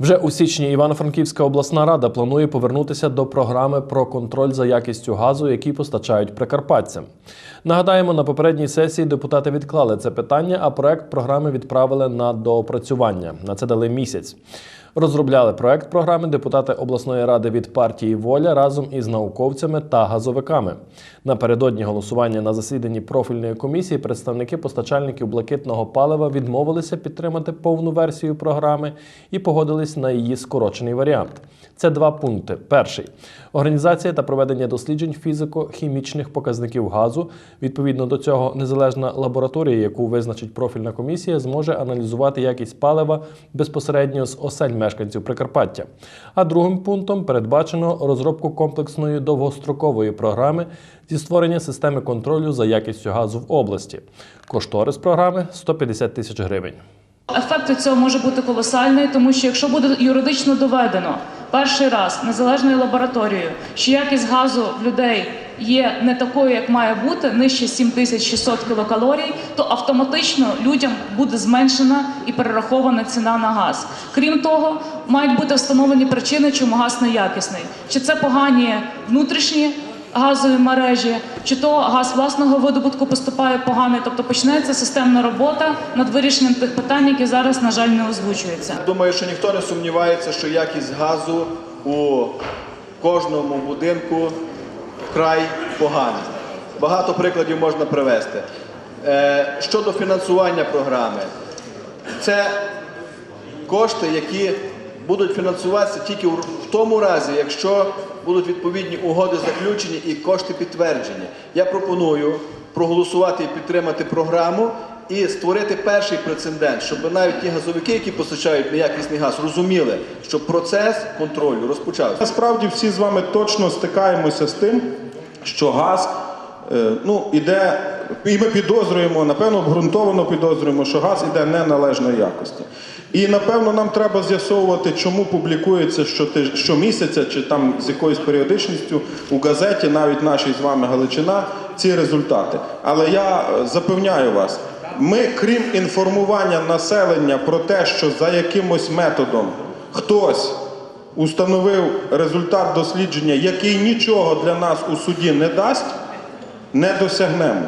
Вже у січні Івано-Франківська обласна рада планує повернутися до програми про контроль за якістю газу, який постачають прикарпатцям. Нагадаємо, на попередній сесії депутати відклали це питання, а проект програми відправили на доопрацювання. На це дали місяць. Розробляли проект програми депутати обласної ради від партії Воля разом із науковцями та газовиками. Напередодні голосування на засіданні профільної комісії представники постачальників блакитного палива відмовилися підтримати повну версію програми і погодились на її скорочений варіант. Це два пункти. Перший організація та проведення досліджень фізико-хімічних показників газу. Відповідно до цього, незалежна лабораторія, яку визначить профільна комісія, зможе аналізувати якість палива безпосередньо з осель мешканців Прикарпаття. А другим пунктом передбачено розробку комплексної довгострокової програми зі створення системи контролю за якістю газу в області. Кошторис програми 150 тисяч гривень. Ефект цього може бути колосальний, тому що якщо буде юридично доведено перший раз незалежною лабораторією, що якість газу в людей є не такою, як має бути, нижче 7600 кілокалорій, то автоматично людям буде зменшена і перерахована ціна на газ. Крім того, мають бути встановлені причини, чому газ неякісний. Чи це погані внутрішні газові мережі, чи то газ власного видобутку поступає поганий, тобто почнеться системна робота над вирішенням тих питань, які зараз, на жаль, не озвучуються. Думаю, що ніхто не сумнівається, що якість газу у кожному будинку вкрай погана. Багато прикладів можна привести. Е, Щодо фінансування програми, це кошти, які будуть фінансуватися тільки в тому разі, якщо будуть відповідні угоди заключені і кошти підтверджені. Я пропоную проголосувати і підтримати програму і створити перший прецедент, щоб навіть ті газовики, які постачають неякісний газ, розуміли, що процес контролю розпочався. Насправді всі з вами точно стикаємося з тим, що газ е, ну, іде, і ми підозрюємо, напевно, обґрунтовано підозрюємо, що газ іде неналежної якості. І напевно нам треба з'ясовувати, чому публікується щомісяця чи там з якоюсь періодичністю у газеті, навіть нашій з вами Галичина, ці результати. Але я е, запевняю вас, ми, крім інформування населення про те, що за якимось методом хтось установив результат дослідження, який нічого для нас у суді не дасть, не досягнемо.